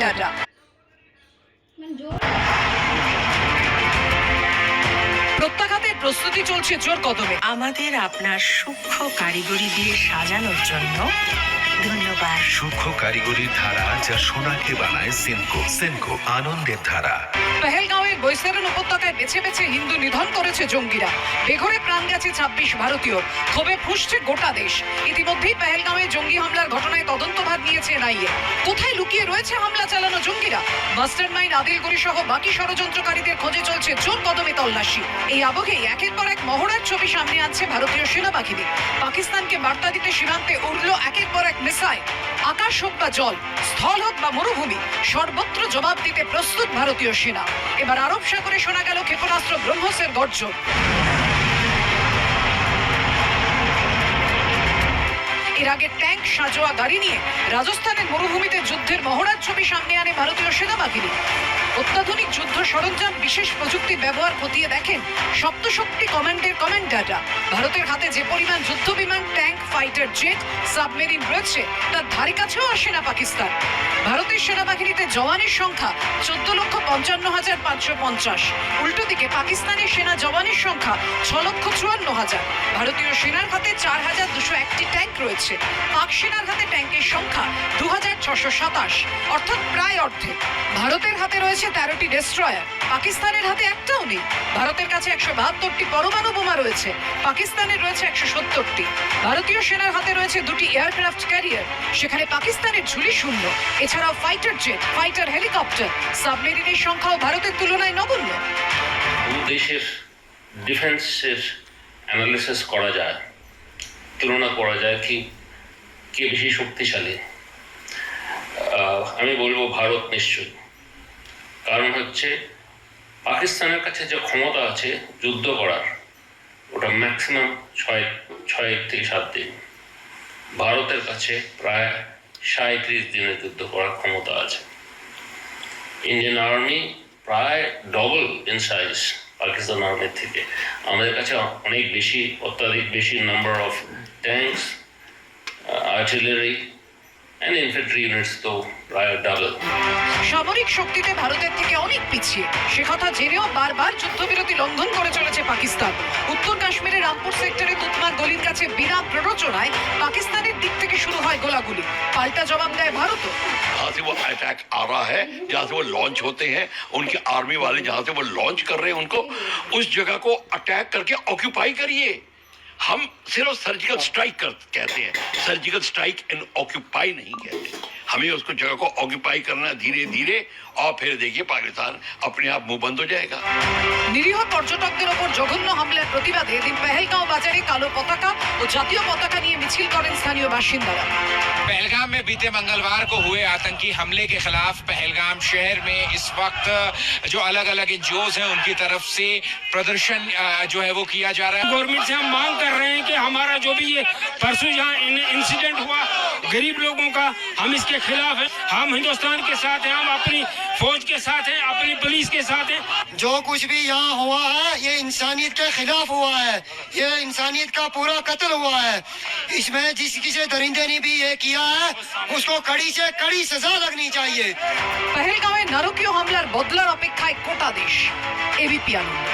Data প্রত্যাঘাতের প্রস্তুতি চলছে জোর কদমে। আমাদের আপনার সূক্ষ্ম কারিগরি দিয়ে সাজানোর জন্য ধন্যবাদ। সূক্ষ্ম কারিগরির ধারা যা সোনাকে বানায় সেনকো সেনকো আনন্দের ধারা। পেহেলগাঁওয়ের বৈসারন উপত্যকায় বেছে বেছে হিন্দু নিধন করেছে জঙ্গিরা। বেঘরে প্রাণ গেছে ছাব্বিশ ভারতীয়। ক্ষোভে ফুসছে গোটা দেশ। ইতিমধ্যেই পেহেলগাঁওয়ে জঙ্গি হামলার ঘটনায় তদন্তভার নিয়েছে এনআইএ। কোথায় লুকিয়ে রয়েছে হামলা চালানো জঙ্গিরা। মাস্টার মাইন্ড আদিলগুড়ি সহ বাকি ষড়যন্ত্রকারীদের খোঁজে চলছে জোর কদমে তল্লাশি। এই আবহেই একের পর এক মহড়ার ছবি সামনে আনছে ভারতীয় সেনাবাহিনী। পাকিস্তানকে বার্তা দিতে সীমান্তে উড়ল একের পর এক মিসাইল। আকাশ হোক বা জল, স্থল হোক বা মরুভূমি, সর্বত্র জবাব দিতে প্রস্তুত ভারতীয় সেনা। এবার আরব সাগরে শোনা গেল ক্ষেপণাস্ত্র ব্রহ্মসের গর্জন। এর আগে ট্যাঙ্ক সাজোয়া গাড়ি নিয়ে রাজস্থানের মরুভূমিতে যুদ্ধের মহড়ার ছবি সামনে আনে ভারতীয় সেনাবাহিনী। অত্যাধুনিক যুদ্ধ সরঞ্জাম, বিশেষ প্রযুক্তি ব্যবহার খতিয়ে দেখেন সপ্তশক্তি কমান্ডের কমান্ড ডাটা ভারতের হাতে যে পরিমাণ যুদ্ধ বিমান, ট্যাঙ্ক, ফাইটার জেট, সাবমেরিন রয়েছে, তার ধারে কাছেও আসে না পাকিস্তান। ভারতের সেনাবাহিনীতে জওয়ানের সংখ্যা চোদ্দ লক্ষ পঞ্চান্ন হাজার পাঁচশো পঞ্চাশ। উল্টো দিকে পাকিস্তানের সেনা জওয়ানের সংখ্যা ছ লক্ষ চুয়ান্ন হাজার। ভারতীয় সেনার হাতে চার হাজার দুশো একটি ট্যাঙ্ক রয়েছে। পাক সেনার হাতে ট্যাঙ্কের সংখ্যা দু অর্থাৎ প্রায় অর্ধেক। ভারতের হাতে রয়েছে তেরোটি ডেস্ট্রয়ার, পাকিস্তানের হাতে একটাও নেই। ভারতের কাছে একশো বাহাত্তরটি পরমাণু বোমা রয়েছে, পাকিস্তানের রয়েছে একশো সত্তরটি। ভারতীয় সেনার হাতে রয়েছে দুটি এয়ারক্রাফট ক্যারিয়ার, সেখানে পাকিস্তানের ঝুলি শূন্য। এছাড়াও ফাইটার জেট, ফাইটার হেলিকপ্টার, সাবমেরিনের সংখ্যাও ভারতের তুলনায় নগণ্য। দেশের ডিফেন্সের অ্যানালিসিস করা যায়, তুলনা করা যায়, কি কে বেশি শক্তিশালী? আমি বলব ভারত নিশ্চয়ই। কারণ হচ্ছে, পাকিস্তানের কাছে যে ক্ষমতা আছে যুদ্ধ করার, ওটা ম্যাক্সিমাম ছয় ছয় থেকে সাত দিন। ভারতের কাছে প্রায় সাঁত্রিশ দিনের যুদ্ধ করার ক্ষমতা আছে। ইন্ডিয়ান আর্মি প্রায় ডবল ইন সাইজ পাকিস্তান আর্মির থেকে। আমাদের কাছে অনেক বেশি, অত্যাধিক বেশি number of tanks artillery and infantry units তো প্রায় ডাবল সামরিক শক্তিতে ভারতের থেকে অনেক পিছিয়ে সে কথা জেনেও বারবার যুদ্ধবিরতি লঙ্ঘন করে চলেছে পাকিস্তান উত্তর কাশ্মীরের রামপুর সেক্টরে তুতমার গলির কাছে বিনা প্ররোচনায় পাকিস্তানের দিক থেকে শুরু হয় গোলাগুলি পাল্টা জবাব দেয় ভারতও जहाँ से वो अटैक आ रहा है जहाँ से वो लॉन्च होते हैं उनकी आर्मी वाले जहाँ से वो लॉन्च कर रहे हैं उनको उस जगह को अटैक करके ऑक्यूपाई करिए हम सिर्फ सर्जिकल स्ट्राइक कर कहते हैं सर्जिकल स्ट्राइक एंड ऑक्यूपाई नहीं कहते हमें उसको जगह को ऑक्यूपाई करना धीरे धीरे और फिर देखिए पाकिस्तान अपने आप मुंह बंद हो जाएगा নিরীহ পর্যটকদের ওপর জঘন্য হামলার প্রতিবাদে এদিন পেহেলগাঁও বাজারে কালো পতাকা ও জাতীয় পতাকা নিয়ে মিছিল করেন স্থানীয় বাসিন্দারা पहलगाम में बीते मंगलवार को हुए आतंकी हमले के खिलाफ पहलगाम शहर में इस वक्त जो अलग अलग एनजीओज हैं, उनकी तरफ़ से प्रदर्शन जो है वो किया जा रहा है। गवर्नमेंट से हम मांग कर रहे हैं कि हमारा जो भी ये परसों जहाँ इंसिडेंट हुआ गरीब लोगों का हम इसके खिलाफ हैं हम हिंदुस्तान के साथ हैं हम अपनी फौज के साथ हैं अपनी पुलिस के साथ हैं जो कुछ भी यहाँ हुआ है ये इंसानियत के खिलाफ हुआ है ये इंसानियत का पूरा कत्ल हुआ है इसमें जिस किसी दरिंदे ने भी ये किया है उसको कड़ी से कड़ी सजा लगनी चाहिए পেহেলগাঁওয়ে নারকীয় হামলার বদলার অপেক্ষায় গোটা দেশ এবিপি আনন্দ